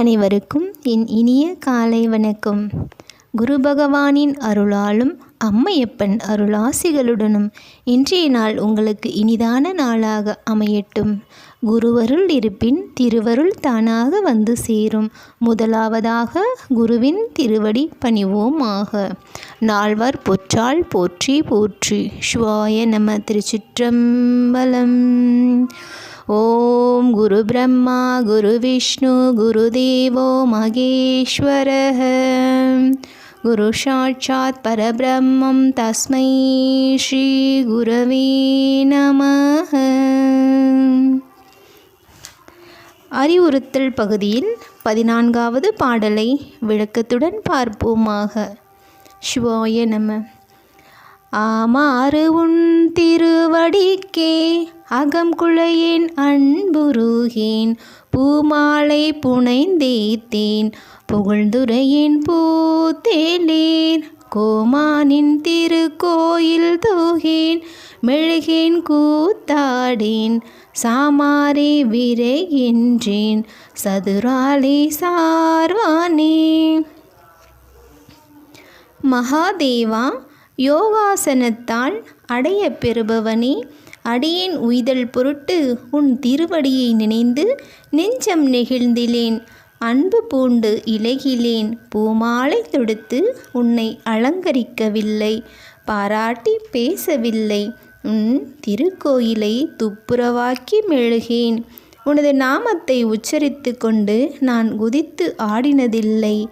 அனைவருக்கும் என் இனிய காலை வணக்கம். குரு பகவானின் அருளாலும் அம்மையப்பன் அருளாசிகளுடனும் இன்றைய நாள் உங்களுக்கு இனிதான நாளாக அமையட்டும். குருவருள் இருப்பின் திருவருள் தானாக வந்து சேரும். முதலாவதாக குருவின் திருவடி பணிவோமாக. நால்வர் பொற்றால் போற்றி போற்றி. சிவாய நம திருச்சிற்றம்பலம். ஓம் குரு பிரம்மா குரு விஷ்ணு குருதேவோ மகேஸ்வரः. குரு சாட்சாத் பரபிரம்மம் தஸ்மை ஸ்ரீ குரவே நமः. அறிவுறுத்தல் பகுதியில் பதினான்காவது பாடலை விளக்கத்துடன் பார்ப்போமாக. சிவாய நம. ஆமாறு உன் திருவடிக்கே அகம் குழையேன் அன்புருகேன். பூமாலை புனைந்தேத்தேன் புகழ்ந்துரையின் பூத்தேலேன். கோமானின் திருக்கோயில் தோகேன் மெழுகேன் கூத்தாடேன். சாமாரே விரைகின்றேன் சதுராலே சார்வானே மகாதேவா யோகாசனத்தால் அடைய பெறுபவனே. அடியேன் உய்தல் பொருட்டு உன் திருவடியை நினைந்து நெஞ்சம் நெகிழ்ந்திலேன். அன்பு பூண்டு இலகிலேன். பூமாலை தொடுத்து உன்னை அலங்கரிக்கவில்லை. பாராட்டி பேசவில்லை. உன் திருக்கோயிலை துப்புரவாக்கி மெழுகேன். உனது நாமத்தை உச்சரித்து கொண்டு நான் குதித்து ஆடினதில்லை.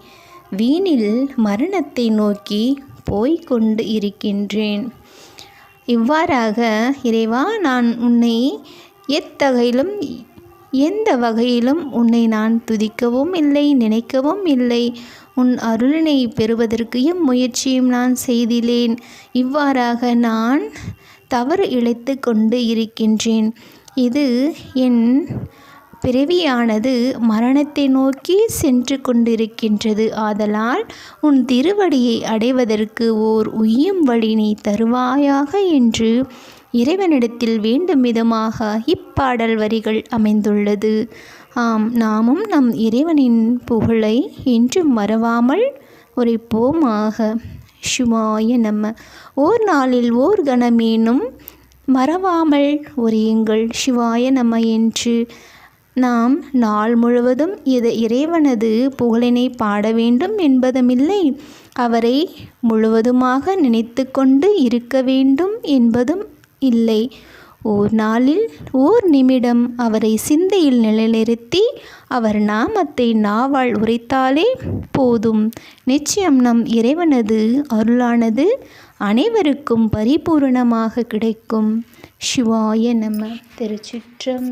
வீணில் மரணத்தை நோக்கி போய்கொண்டு இருக்கின்றேன். இவ்வாறாக இறைவா நான் உன்னை எத்தகையிலும் எந்த வகையிலும் உன்னை நான் துதிக்கவும் இல்லை நினைக்கவும் இல்லை. உன் அருளினை பெறுவதற்கு முயற்சியும் நான் செய்திலேன். இவ்வாறாக நான் தவறு இழைத்து கொண்டு இருக்கின்றேன். இது என் பிறவியானது மரணத்தை நோக்கி சென்று கொண்டிருக்கின்றது. ஆதலால் உன் திருவடியை அடைவதற்கு ஓர் உய்யும் வழி நீ தருவாயாக என்று இறைவனிடத்தில் வேண்டும் விதமாக இப்பாடல் வரிகள் அமைந்துள்ளது. ஆம் நாமும் நம் இறைவனின் புகழை என்றும் மறவாமல் உரைப்போமாக. சிவாய நம்ம ஓர் நாளில் ஓர் கணமேனும் மறவாமல் உரையுங்கள். சிவாய நம்ம என்று நாம் நாள் முழுவதும் இது இறைவனது புகழினை பாட வேண்டும் என்பதுமில்லை அவரை முழுவதுமாக நினைத்து கொண்டு இருக்க வேண்டும் என்பதும் இல்லை. ஓர் நாளில் ஓர் நிமிடம் அவரை சிந்தையில் நிலைநிறுத்தி அவர் நாமத்தை நாவால் உரைத்தாலே போதும். நிச்சயம் நம் இறைவனது அருளானது அனைவருக்கும் பரிபூரணமாக கிடைக்கும். சிவாய நம திருச்சிற்றம்பலம்.